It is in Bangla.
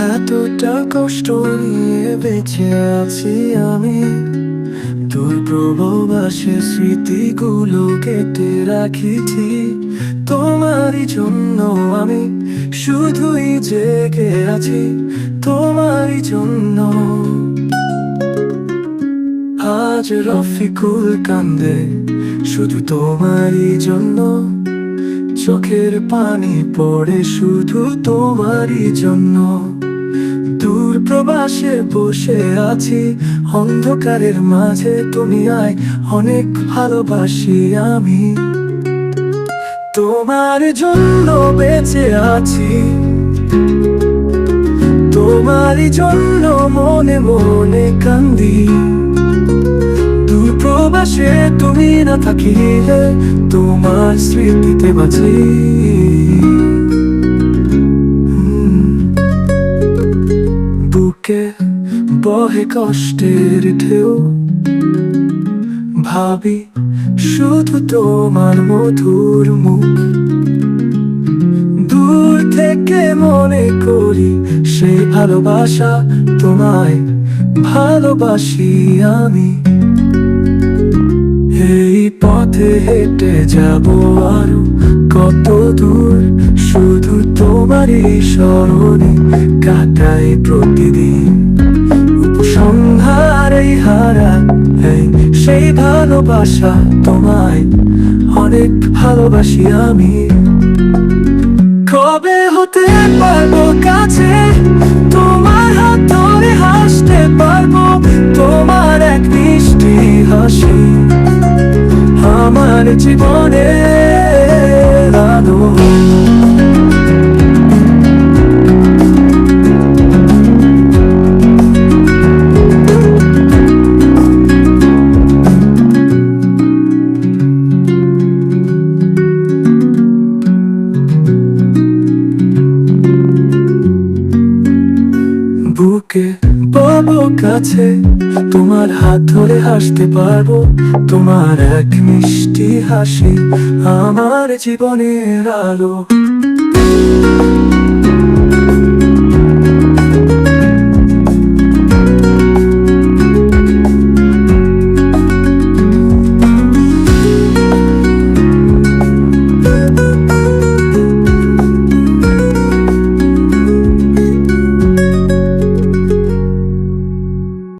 কতটা কষ্ট নিয়ে বেঁচে আছি আমি। তোর প্রবাসে স্মৃতিগুলো কেটে রাখিছি। তোমারই জন্য আমি শুধুই জেগে আছি। তোমারই জন্য। আজ রফিকুল কান্দে, শুধু তোমারই জন্য। চোখের পানি পড়ে, শুধু তোমারই জন্য। দূর প্রবাসে বসে আছি। অন্ধকারের মাঝে তুমি আয়, অনেক ভালোবাসি আমি। তোমার জন্য বেঁচে আছি। তোমারই জন্য মনে মনে কান্দি। দূর প্রবাসে তুমি না থাকিলে তোমার স্মৃতিতে বাঁচি। বুকে বহে কষ্টের ঢেউ। ভাবি, শুধু তোমার মধুর মুখ। দূর থেকে মনে করি, সেই ভালোবাসা তোমায় ভালোবাসি আমি। এই পথে হেঁটে যাব আরও কত দূর তোমারই কাটাই প্রতিদিন। উপসংহারেই হারা সেই ভালোবাসা তোমায় অনেক ভালোবাসি আমি। কবে হতে পারব কাছে? তোমার হাত ধরে হাসতে পারব, তোমার এক মিষ্টি হাসি। আমার জীবনে বুকে পাবো কাছে, তোমার হাত ধরে হাসতে পারব। তোমার এক মিষ্টি হাসি আমার জীবনের আলো।